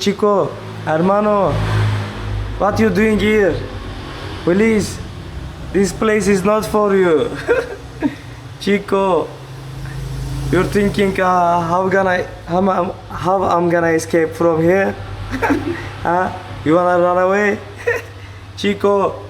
Chico, hermano, what you doing here? Please, this place is not for you. Chico, you're thinking uh, how gonna how, how I'm gonna escape from here? huh? You wanna run away? Chico.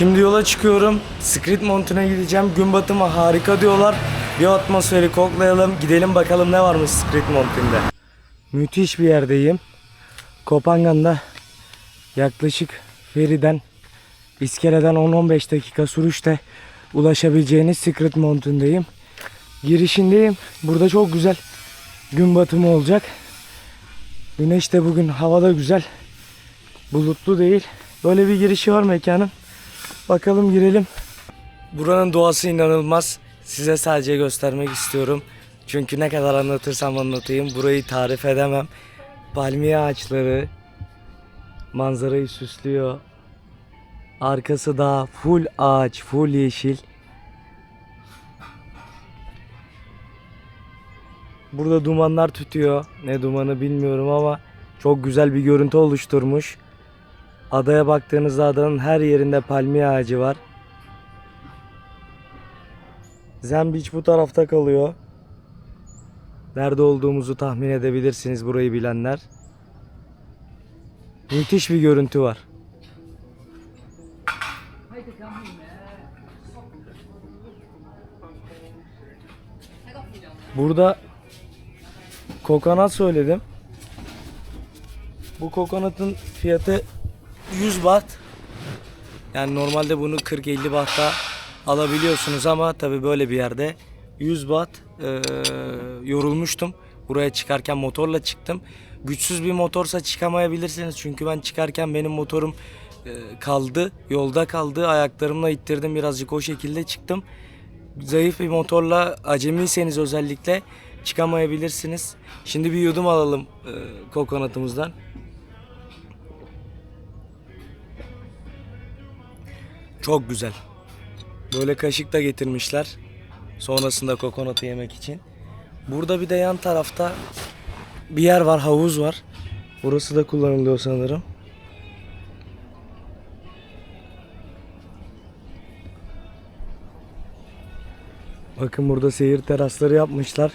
Şimdi yola çıkıyorum. Secret Mountain'a gideceğim. Gün batımı harika diyorlar. Bir atmosferi koklayalım. Gidelim bakalım ne varmış Secret Mountain'de. Müthiş bir yerdeyim. Kopangan'da yaklaşık feriden iskeleden 10-15 dakika sürüşte ulaşabileceğiniz Secret Mountain'deyim. Girişindeyim. Burada çok güzel gün batımı olacak. Güneş de bugün havada güzel. Bulutlu değil. Böyle bir girişi var mekanın. Bakalım girelim. Buranın doğası inanılmaz. Size sadece göstermek istiyorum. Çünkü ne kadar anlatırsam anlatayım burayı tarif edemem. Palmiye ağaçları manzarayı süslüyor. Arkası da full ağaç, full yeşil. Burada dumanlar tütüyor. Ne dumanı bilmiyorum ama çok güzel bir görüntü oluşturmuş. Adaya baktığınızda adanın her yerinde palmiye ağacı var. Zen Beach bu tarafta kalıyor. Nerede olduğumuzu tahmin edebilirsiniz burayı bilenler. Müthiş bir görüntü var. Burada kokonat söyledim. Bu kokonatın fiyatı 100 baht. Yani normalde bunu 40-50 bahta alabiliyorsunuz ama tabi böyle bir yerde 100 baht eee, yorulmuştum. Buraya çıkarken motorla çıktım. Güçsüz bir motorsa çıkamayabilirsiniz. Çünkü ben çıkarken benim motorum eee, kaldı. Yolda kaldı. Ayaklarımla ittirdim birazcık o şekilde çıktım. Zayıf bir motorla acemiyseniz özellikle çıkamayabilirsiniz. Şimdi bir yudum alalım eee, kokonatımızdan. Çok güzel. Böyle kaşık da getirmişler. Sonrasında kokonatı yemek için. Burada bir de yan tarafta bir yer var, havuz var. Burası da kullanılıyor sanırım. Bakın burada seyir terasları yapmışlar.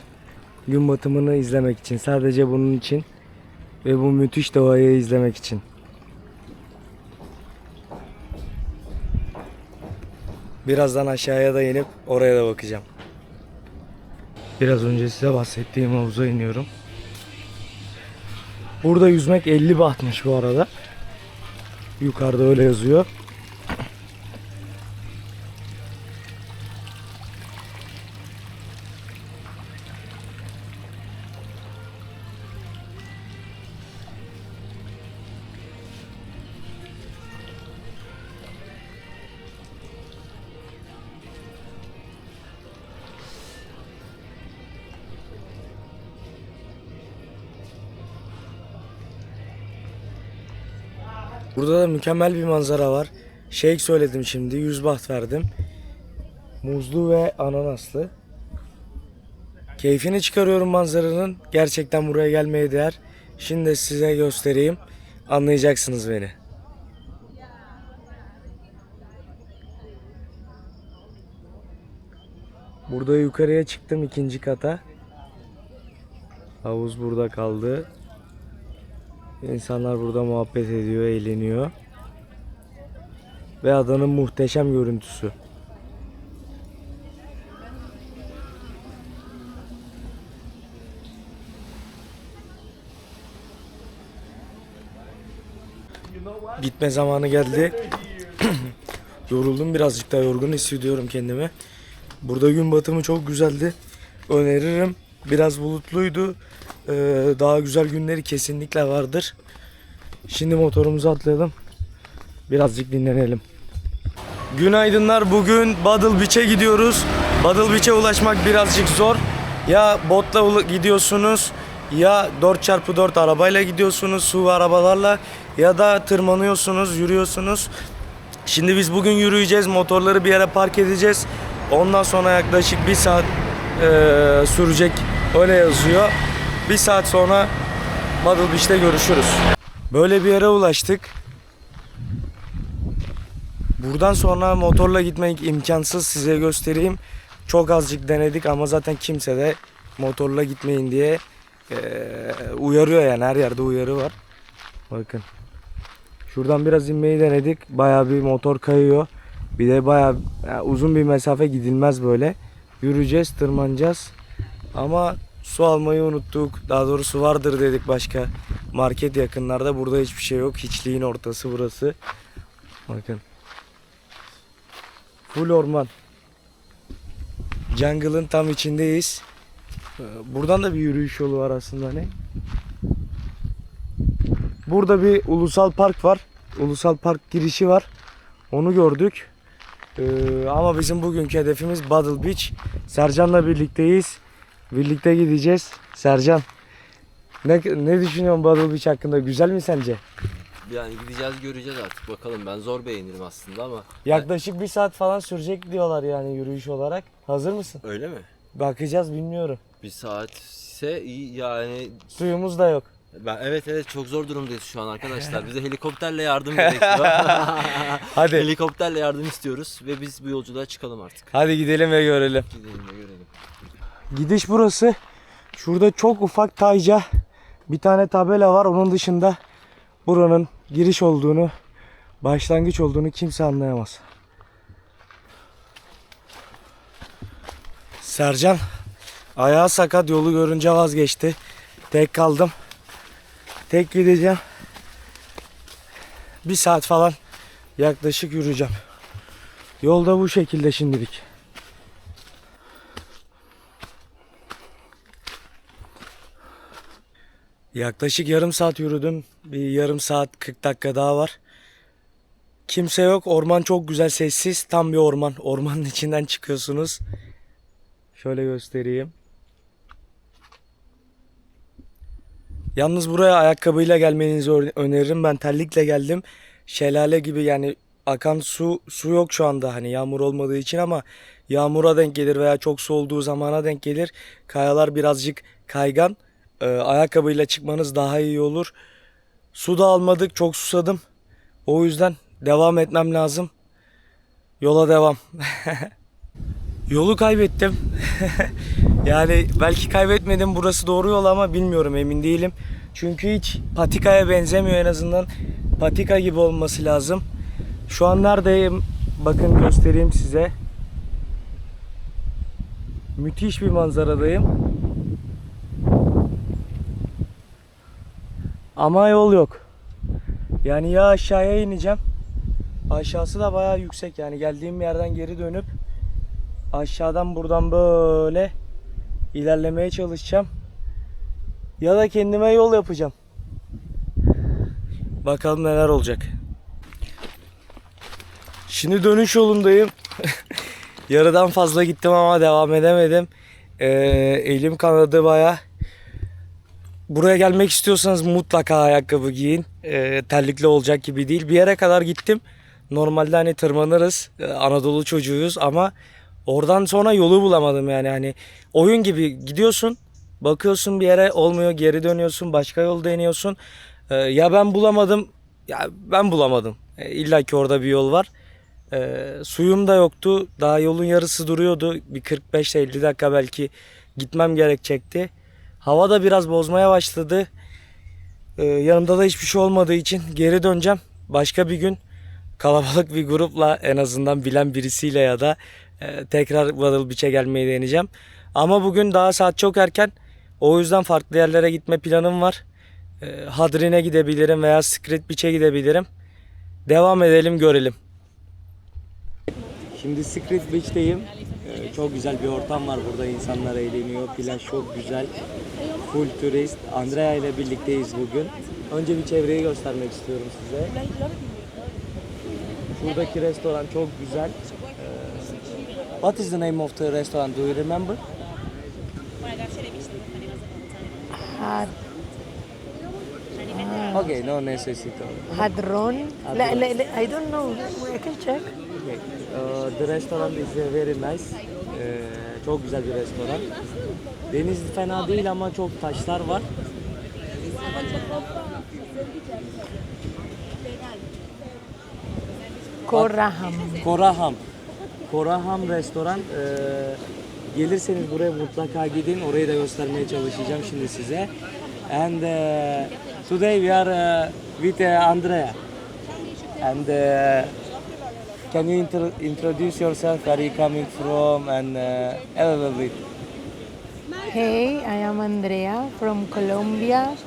Gün batımını izlemek için. Sadece bunun için. Ve bu müthiş doğayı izlemek için. Birazdan aşağıya da inip oraya da bakacağım. Biraz önce size bahsettiğim havuza iniyorum. Burada yüzmek 50 bahtmış bu arada. Yukarıda öyle yazıyor. Mükemmel bir manzara var. Shake söyledim şimdi. 100 baht verdim. Muzlu ve ananaslı. Keyfini çıkarıyorum manzaranın. Gerçekten buraya gelmeye değer. Şimdi size göstereyim. Anlayacaksınız beni. Burada yukarıya çıktım ikinci kata. Havuz burada kaldı. İnsanlar burada muhabbet ediyor, eğleniyor. Ve adanın muhteşem görüntüsü. Gitme zamanı geldi. Yoruldum birazcık daha yorgun hissediyorum kendimi. Burada gün batımı çok güzeldi. Öneririm. Biraz bulutluydu. Ee, daha güzel günleri kesinlikle vardır. Şimdi motorumuzu atlayalım. Birazcık dinlenelim. Günaydınlar. Bugün Battle Beach'e gidiyoruz. Battle Beach'e ulaşmak birazcık zor. Ya botla gidiyorsunuz ya 4x4 arabayla gidiyorsunuz su arabalarla ya da tırmanıyorsunuz, yürüyorsunuz. Şimdi biz bugün yürüyeceğiz, motorları bir yere park edeceğiz. Ondan sonra yaklaşık bir saat eee, sürecek öyle yazıyor. Bir saat sonra Battle Beach'te görüşürüz. Böyle bir yere ulaştık. Buradan sonra motorla gitmek imkansız size göstereyim. Çok azıcık denedik ama zaten kimse de motorla gitmeyin diye eee, uyarıyor yani her yerde uyarı var. Bakın. Şuradan biraz inmeyi denedik. Bayağı bir motor kayıyor. Bir de bayağı yani uzun bir mesafe gidilmez böyle. Yürüyeceğiz, tırmanacağız. Ama su almayı unuttuk. Daha doğrusu vardır dedik başka market yakınlarda. Burada hiçbir şey yok. Hiçliğin ortası burası. Bakın. Full orman. Jungle'ın tam içindeyiz. Ee, Buradan da bir yürüyüş yolu var aslında hani. Burada bir ulusal park var. Ulusal park girişi var. Onu gördük. Ee, ama bizim bugünkü hedefimiz Battle Beach. Sercan'la birlikteyiz. Birlikte gideceğiz. Sercan, ne, ne düşünüyorsun Battle Beach hakkında? Güzel mi sence? Yani gideceğiz göreceğiz artık bakalım ben zor beğenirim aslında ama Yaklaşık bir saat falan sürecek diyorlar yani yürüyüş olarak. Hazır mısın? öyle mi? Bakacağız bilmiyorum. Bir saat ise iyi yani Suyumuz da yok. ben evet evet çok zor durumdayız şu an arkadaşlar. Bize helikopterle yardım gerekiyor. Hadi. helikopterle yardım istiyoruz ve biz bu yolculuğa çıkalım artık. Hadi gidelim ve görelim. Gidelim de görelim. Gidiş burası. Şurada çok ufak tayca bir tane tabela var. Onun dışında buranın giriş olduğunu, başlangıç olduğunu kimse anlayamaz. Sercan ayağı sakat yolu görünce vazgeçti. Tek kaldım. Tek gideceğim. Bir saat falan yaklaşık yürüyeceğim. Yolda bu şekilde şimdilik. Yaklaşık yarım saat yürüdüm. Bir yarım saat 40 dakika daha var. Kimse yok. Orman çok güzel sessiz. Tam bir orman. Ormanın içinden çıkıyorsunuz. Şöyle göstereyim. Yalnız buraya ayakkabıyla gelmenizi öneririm. Ben terlikle geldim. Şelale gibi yani akan su su yok şu anda hani yağmur olmadığı için ama yağmura denk gelir veya çok su olduğu zamana denk gelir. Kayalar birazcık kaygan. Ee, ayakkabıyla çıkmanız daha iyi olur. Su da almadık. Çok susadım. O yüzden devam etmem lazım. Yola devam. Yolu kaybettim. yani belki kaybetmedim burası doğru yol ama bilmiyorum emin değilim. Çünkü hiç patikaya benzemiyor en azından. Patika gibi olması lazım. Şu an neredeyim? Bakın göstereyim size. Müthiş bir manzaradayım. Ama yol yok. Yani ya aşağıya ineceğim. Aşağısı da bayağı yüksek yani geldiğim yerden geri dönüp aşağıdan buradan böyle ilerlemeye çalışacağım. Ya da kendime yol yapacağım. Bakalım neler olacak. Şimdi dönüş yolundayım. Yarıdan fazla gittim ama devam edemedim. Ee, elim kanadı baya. Buraya gelmek istiyorsanız mutlaka ayakkabı giyin. Ee, terlikli olacak gibi değil. Bir yere kadar gittim. Normalde hani tırmanırız. Ee, Anadolu çocuğuyuz ama oradan sonra yolu bulamadım yani. Hani oyun gibi gidiyorsun. Bakıyorsun bir yere olmuyor geri dönüyorsun başka yol deniyorsun. Ee, ya ben bulamadım ya ben bulamadım. Ee, İlla ki orada bir yol var. Ee, suyum da yoktu. Daha yolun yarısı duruyordu. Bir 45-50 dakika belki gitmem gerekecekti. Hava da biraz bozmaya başladı. Ee, yanımda da hiçbir şey olmadığı için geri döneceğim. Başka bir gün kalabalık bir grupla en azından bilen birisiyle ya da e, tekrar Battle Beach'e gelmeyi deneyeceğim. Ama bugün daha saat çok erken. O yüzden farklı yerlere gitme planım var. E, Hadrin'e gidebilirim veya Secret Beach'e gidebilirim. Devam edelim görelim. Şimdi Secret Beach'teyim. Ee, çok güzel bir ortam var burada. İnsanlar eğleniyor. Plaj çok güzel. Full turist. Andrea ile birlikteyiz bugün. Önce bir çevreyi göstermek istiyorum size. Şuradaki restoran çok güzel. Ee, what is the name of the restaurant? Do you remember? Had, Okay, no necessity. hadron. Le, I don't know. I can check. Okay. Uh, the restaurant is very nice. Ee, çok güzel bir restoran. Deniz fena değil ama çok taşlar var. Koraham. Koraham. Koraham restoran. Ee, gelirseniz buraya mutlaka gidin. Orayı da göstermeye çalışacağım şimdi size. And uh, today we are uh, with uh, Andrea. And uh, can you intro- introduce yourself? Where are you coming from? And uh, a little bit. Hey, I am Andrea from Colombia.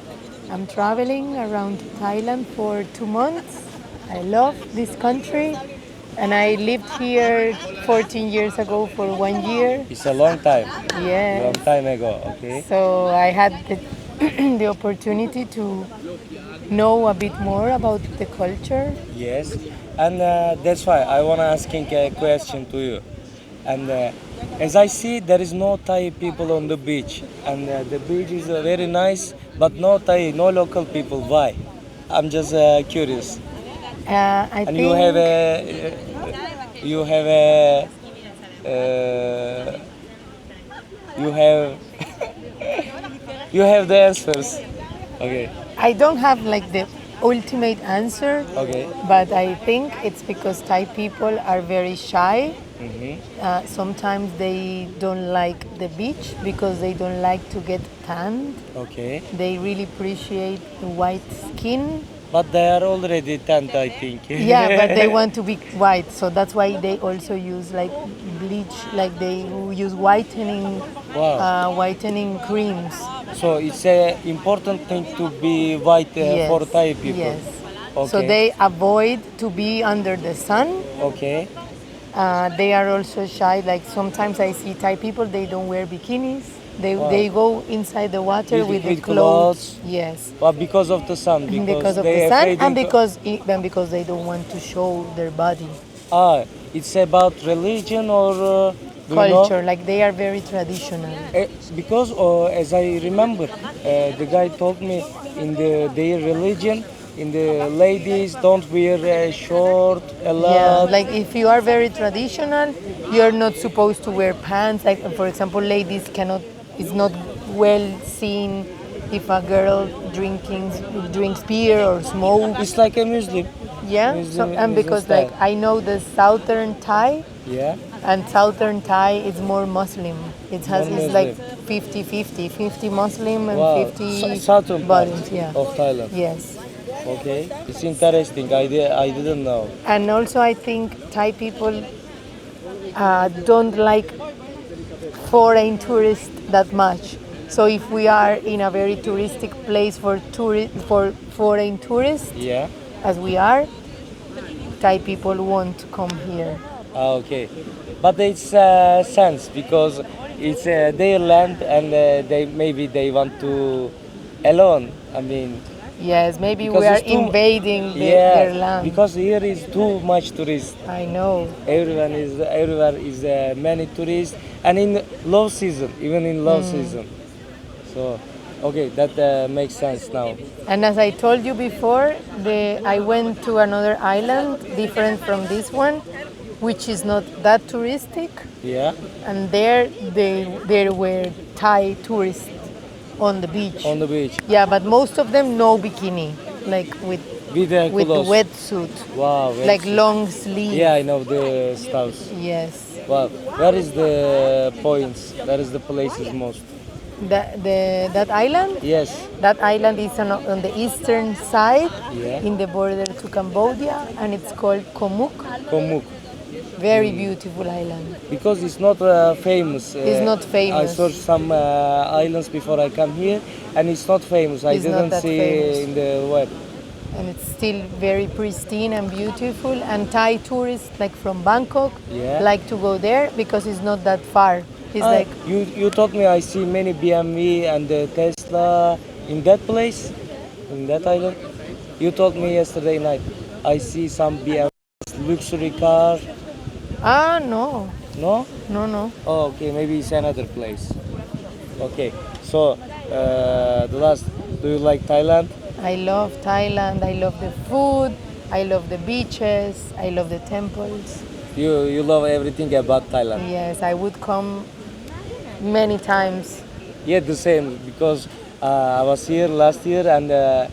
I'm traveling around Thailand for two months. I love this country and I lived here 14 years ago for one year. It's a long time. Yes. Long time ago. Okay. So I had the, the opportunity to know a bit more about the culture. Yes, and uh, that's why I wanna asking a question to you. And uh, as I see, there is no Thai people on the beach, and uh, the beach is uh, very nice, but no Thai, no local people. Why? I'm just uh, curious. Uh, I And think you have a, you have a, uh, you have, you have the answers. Okay. I don't have like the ultimate answer, Okay. but I think it's because Thai people are very shy Uh, sometimes they don't like the beach because they don't like to get tanned. Okay. They really appreciate the white skin. But they are already tanned, I think. Yeah, but they want to be white, so that's why they also use like bleach, like they use whitening, Wow. uh, whitening creams. So it's a important thing to be white uh, yes. for Thai people. Yes. Okay. So they avoid to be under the sun. Okay. Uh, they are also shy. Like sometimes I see Thai people, they don't wear bikinis. They, Wow. they go inside the water With- with, with the clothes. clothes. Yes. But because of the sun, because, Because, of they the sun and because and because they don't want to show their body. ah, it's about religion or uh, do you know? Culture, like they are very traditional. Eh, because uh, as I remember, uh, the guy told me in the their religion, in the ladies don't wear uh, short a lot. Yeah, like if you are very traditional, you're not supposed to wear pants. Like for example, ladies cannot. It's not well seen if a girl drinking drinks beer or smoke. it's like a Muslim. Yeah. So and Muslim because style. like I know the southern Thai Yeah. and southern Thai is more Muslim. It has More it's like 50-50, 50 Muslim and Wow. 50 S- southern part Yeah. of Thailand. Yes. Okay. It's interesting. I di- I didn't know. And also, I think Thai people uh, don't like foreign tourists that much. So if we are in a very touristic place for tourist for foreign tourists, Yeah. as we are, Thai people won't come here. Ah, okay. But it's uh, sense because it's uh, their land and uh, they maybe they want to alone. I mean, Yes, maybe Because we are too- invading the, yeah, their land. because here is too much tourists. I know. Everyone is everywhere is uh, many tourists and in low season, even in low Hmm. season. So, okay, that uh, makes sense now. And as I told you before, the, I went to another island different from this one, which is not that touristic. Yeah, and there they there were Thai tourists on the beach. on the beach yeah, but most of them no bikini, like with with the with the clothes. wetsuit, Wow, like long sleeve. Yeah, I know the stuffs. Yes. Wow, where is the points? Where is the places most? That the that island. Yes. That island is on, on the eastern side, Yeah. in the border to Cambodia, and it's called Komuk. Komuk. Very beautiful island. Because it's not uh, famous. Uh, It's not famous. I saw some uh, islands before I come here, and it's not famous. I It's not didn't that see famous. in the web. And it's still very pristine and beautiful. And Thai tourists, like from Bangkok, Yeah. like to go there because it's not that far. It's Ah, like you you told me I see many BMW and uh, Tesla in that place, in that island. You told me yesterday night. I see some BMW luxury car. ah no, No? no, no. Oh, okay. Maybe it's another place. Okay. So uh, the last. Do you like Thailand? I love Thailand. I love the food. I love the beaches. I love the temples. You you love everything about Thailand. Yes, I would come many times. Yeah, the same because uh, I was here last year and uh,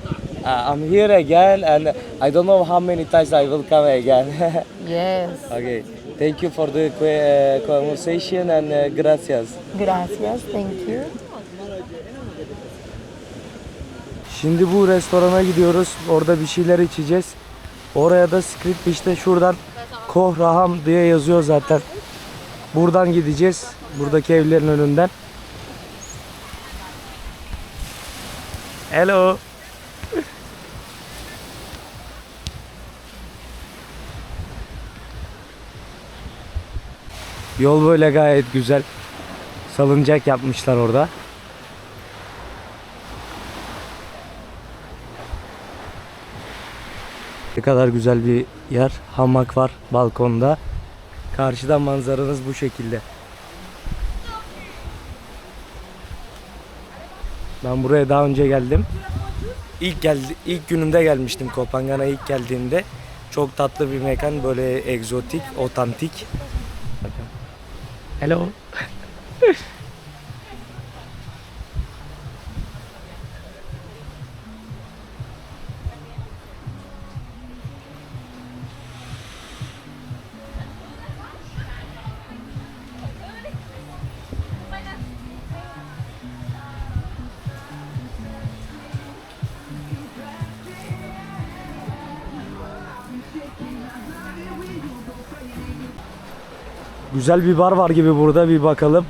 uh, I'm here again and I don't know how many times I will come again. Yes. okay, thank you for the uh, conversation and uh, gracias. Gracias. Thank you. Şimdi bu restorana gidiyoruz. Orada bir şeyler içeceğiz. Oraya da Street Beach'te şuradan Koh Raham diye yazıyor zaten. Buradan gideceğiz. Buradaki evlerin önünden. Hello. Yol böyle gayet güzel. Salıncak yapmışlar orada. Ne kadar güzel bir yer. Hamak var balkonda. Karşıdan manzaranız bu şekilde. Ben buraya daha önce geldim. İlk geldi ilk günümde gelmiştim Kopangan'a ilk geldiğimde. Çok tatlı bir mekan böyle egzotik, otantik. Hello. Güzel bir bar var gibi burada bir bakalım.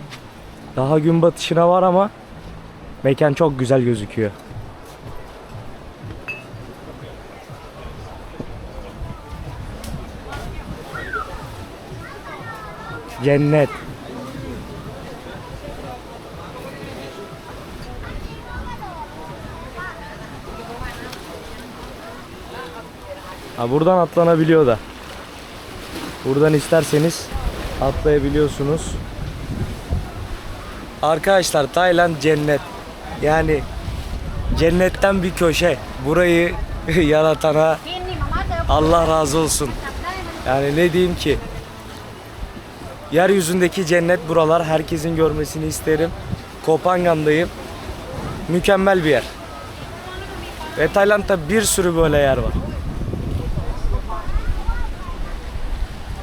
Daha gün batışına var ama mekan çok güzel gözüküyor. Cennet. Ha buradan atlanabiliyor da. Buradan isterseniz atlayabiliyorsunuz. Arkadaşlar Tayland cennet. Yani cennetten bir köşe. Burayı yaratana Allah razı olsun. Yani ne diyeyim ki? Yeryüzündeki cennet buralar. Herkesin görmesini isterim. Kopangan'dayım. Mükemmel bir yer. Ve Tayland'da bir sürü böyle yer var.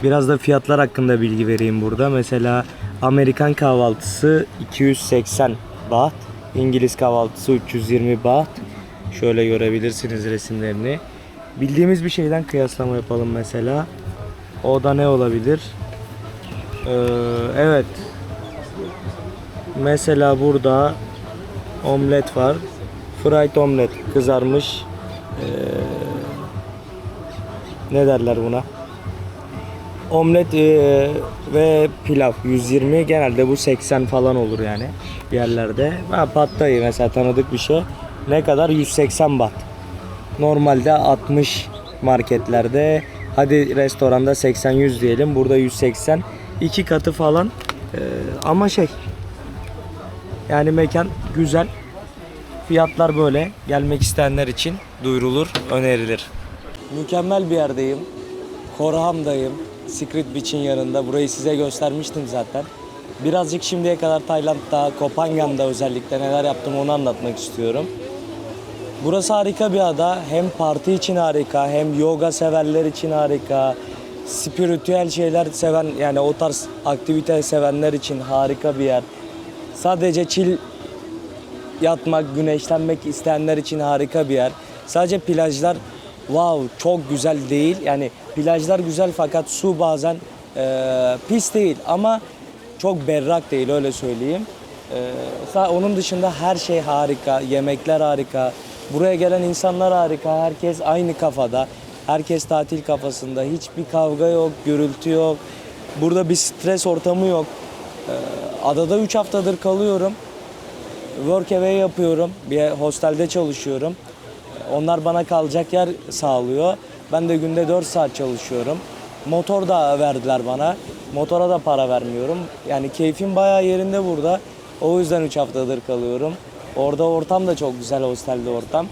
Biraz da fiyatlar hakkında bilgi vereyim burada. Mesela Amerikan kahvaltısı 280 baht. İngiliz kahvaltısı 320 baht. Şöyle görebilirsiniz resimlerini. Bildiğimiz bir şeyden kıyaslama yapalım mesela. O da ne olabilir? Ee, evet. Mesela burada omlet var. Fried omlet kızarmış. Ee, ne derler buna? Omlet e, ve pilav 120 genelde bu 80 falan olur yani yerlerde. Ha, pattayı mesela tanıdık bir şey. Ne kadar? 180 baht. Normalde 60 marketlerde hadi restoranda 80-100 diyelim. Burada 180 iki katı falan. Ee, ama şey yani mekan güzel. Fiyatlar böyle. Gelmek isteyenler için duyurulur, önerilir. Mükemmel bir yerdeyim. Korham'dayım. Secret Beach'in yanında. Burayı size göstermiştim zaten. Birazcık şimdiye kadar Tayland'da, Kopangan'da özellikle neler yaptım onu anlatmak istiyorum. Burası harika bir ada. Hem parti için harika, hem yoga severler için harika. Spiritüel şeyler seven yani o tarz aktivite sevenler için harika bir yer. Sadece chill yatmak, güneşlenmek isteyenler için harika bir yer. Sadece plajlar wow çok güzel değil. Yani plajlar güzel fakat su bazen e, pis değil ama çok berrak değil öyle söyleyeyim. E, onun dışında her şey harika, yemekler harika. Buraya gelen insanlar harika. Herkes aynı kafada. Herkes tatil kafasında. Hiçbir kavga yok, gürültü yok. Burada bir stres ortamı yok. E, adada 3 haftadır kalıyorum. Work away yapıyorum. Bir hostelde çalışıyorum. Onlar bana kalacak yer sağlıyor. Ben de günde 4 saat çalışıyorum. Motor da verdiler bana. Motora da para vermiyorum. Yani keyfim bayağı yerinde burada. O yüzden 3 haftadır kalıyorum. Orada ortam da çok güzel hostelde ortam.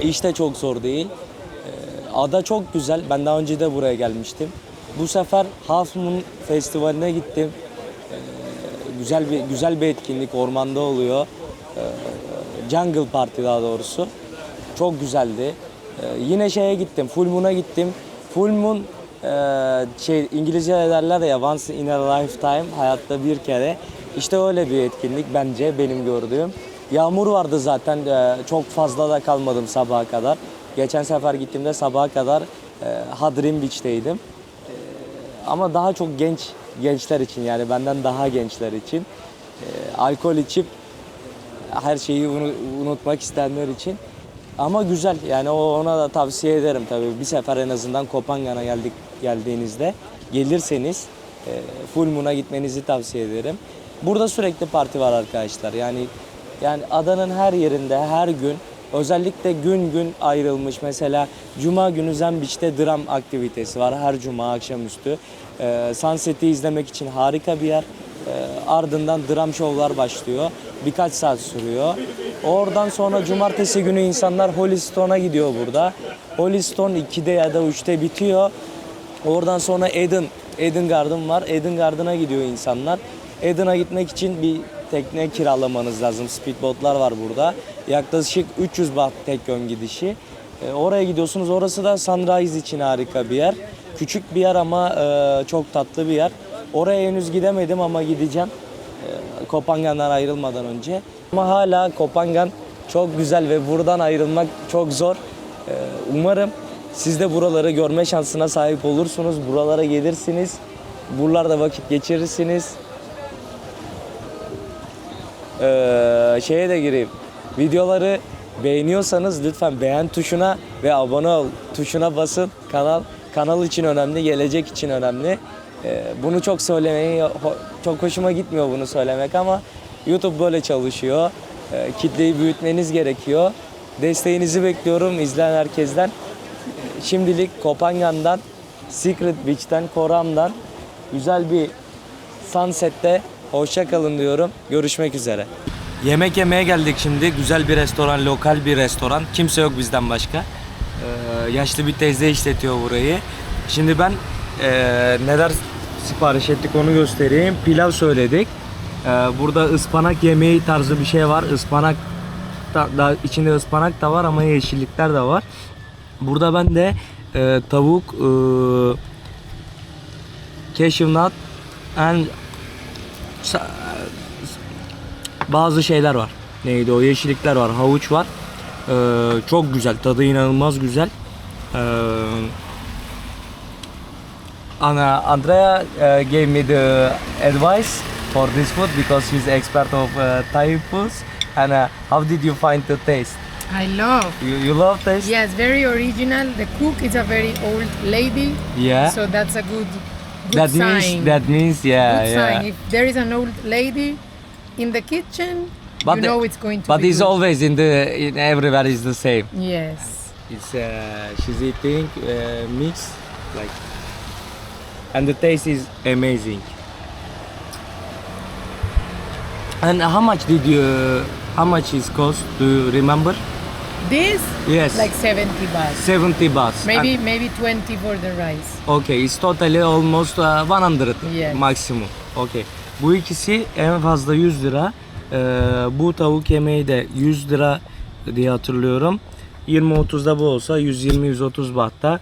İş de çok zor değil. Ee, Ada çok güzel. Ben daha önce de buraya gelmiştim. Bu sefer Half Moon Festivali'ne gittim. Ee, güzel bir güzel bir etkinlik ormanda oluyor. Ee, Jungle Party daha doğrusu. Çok güzeldi. Ee, yine şeye gittim. Full Moon'a gittim. Full Moon e, şey İngilizce derler ya once in a lifetime hayatta bir kere. İşte öyle bir etkinlik bence benim gördüğüm. Yağmur vardı zaten. e, çok fazla da kalmadım sabaha kadar. Geçen sefer gittiğimde sabaha kadar e, Hadrin Beach'teydim. Ama daha çok genç gençler için yani benden daha gençler için e, alkol içip her şeyi unu- unutmak isteyenler için ama güzel yani ona da tavsiye ederim tabii bir sefer en azından Kopangan'a geldik geldiğinizde gelirseniz e, Full Moon'a gitmenizi tavsiye ederim. Burada sürekli parti var arkadaşlar yani yani adanın her yerinde her gün özellikle gün gün ayrılmış mesela Cuma günü Zen Beach'te dram aktivitesi var her Cuma akşamüstü. E, Sunset'i izlemek için harika bir yer. E, ardından dram şovlar başlıyor. Birkaç saat sürüyor. Oradan sonra cumartesi günü insanlar Hollistone'a gidiyor burada. Hollistone 2'de ya da 3'te bitiyor. Oradan sonra Eden, Eden Garden var. Eden Garden'a gidiyor insanlar. Eden'a gitmek için bir tekne kiralamanız lazım. Speedboatlar var burada. Yaklaşık 300 baht tek yön gidişi. E, oraya gidiyorsunuz. Orası da sunrise için harika bir yer. Küçük bir yer ama e, çok tatlı bir yer. Oraya henüz gidemedim ama gideceğim. E, Kopangan'dan ayrılmadan önce. Ama hala Kopangan çok güzel ve buradan ayrılmak çok zor. E, umarım siz de buraları görme şansına sahip olursunuz. Buralara gelirsiniz. buralarda vakit geçirirsiniz. Ee, şeye de gireyim. Videoları beğeniyorsanız lütfen beğen tuşuna ve abone ol tuşuna basın. Kanal kanal için önemli, gelecek için önemli. Ee, bunu çok söylemeyi çok hoşuma gitmiyor bunu söylemek ama YouTube böyle çalışıyor. Ee, kitleyi büyütmeniz gerekiyor. Desteğinizi bekliyorum izleyen herkesten. Şimdilik Kopangan'dan, Secret Beach'ten, Koram'dan güzel bir Sunset'te hoşça kalın diyorum. Görüşmek üzere. Yemek yemeye geldik şimdi. Güzel bir restoran, lokal bir restoran. Kimse yok bizden başka. Ee, yaşlı bir teyze işletiyor burayı. Şimdi ben ee, neler sipariş ettik onu göstereyim. Pilav söyledik. Ee, burada ıspanak yemeği tarzı bir şey var. Ispanak da, da içinde ıspanak da var ama yeşillikler de var. Burada ben de e, tavuk, e, cashew nut and bazı şeyler var. Neydi o? Yeşillikler var, havuç var. Ee, çok güzel, tadı inanılmaz güzel. Ee, Andrea uh, gave me the advice for this food because she's expert of uh, Thai foods. And uh, how did you find the taste? I love. You, you love taste? Yes, very original. The cook is a very old lady, Yeah. so that's a good, good that sign. means that means yeah good yeah. sign. If there is an old lady in the kitchen, But you the- know it's going to be. But it's good. always in the in everywhere is the same. Yes. It's uh, she's eating uh, mix like, and the taste is amazing. And how much did you? How much is cost? Do you remember? This Yes, like 70 baht. seventy bahts. Maybe maybe 20 for the rice. Okay, it's totally almost uh, 100 Yes. maximum. Okay. Bu ikisi en fazla 100 lira. Ee, bu tavuk yemeği de 100 lira diye hatırlıyorum. 20-30'da bu olsa 120-130 bahtta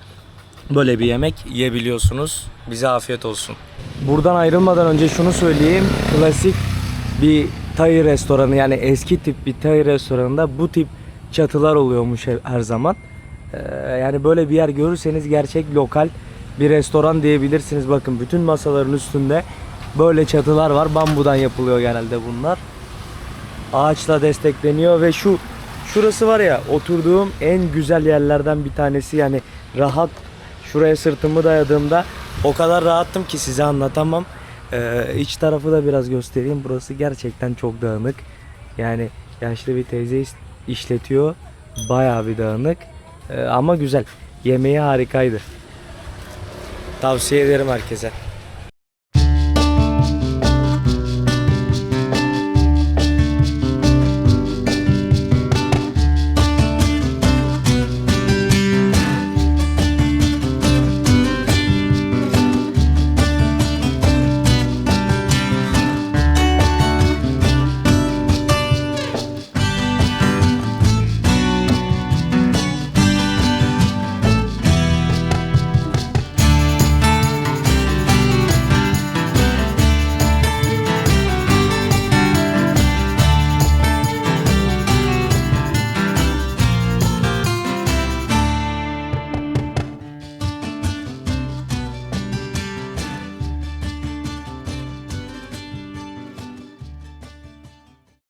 böyle bir yemek yiyebiliyorsunuz. Bize afiyet olsun. Buradan ayrılmadan önce şunu söyleyeyim. Klasik bir Thai restoranı yani eski tip bir Thai restoranında bu tip çatılar oluyormuş her zaman. Ee, yani böyle bir yer görürseniz gerçek lokal bir restoran diyebilirsiniz. Bakın bütün masaların üstünde böyle çatılar var. Bambudan yapılıyor genelde bunlar. Ağaçla destekleniyor ve şu şurası var ya oturduğum en güzel yerlerden bir tanesi yani rahat şuraya sırtımı dayadığımda o kadar rahattım ki size anlatamam. Ee, iç tarafı da biraz göstereyim. Burası gerçekten çok dağınık. Yani yaşlı bir teyze işletiyor. Bayağı bir dağınık. Ee, ama güzel. Yemeği harikaydı. Tavsiye ederim herkese.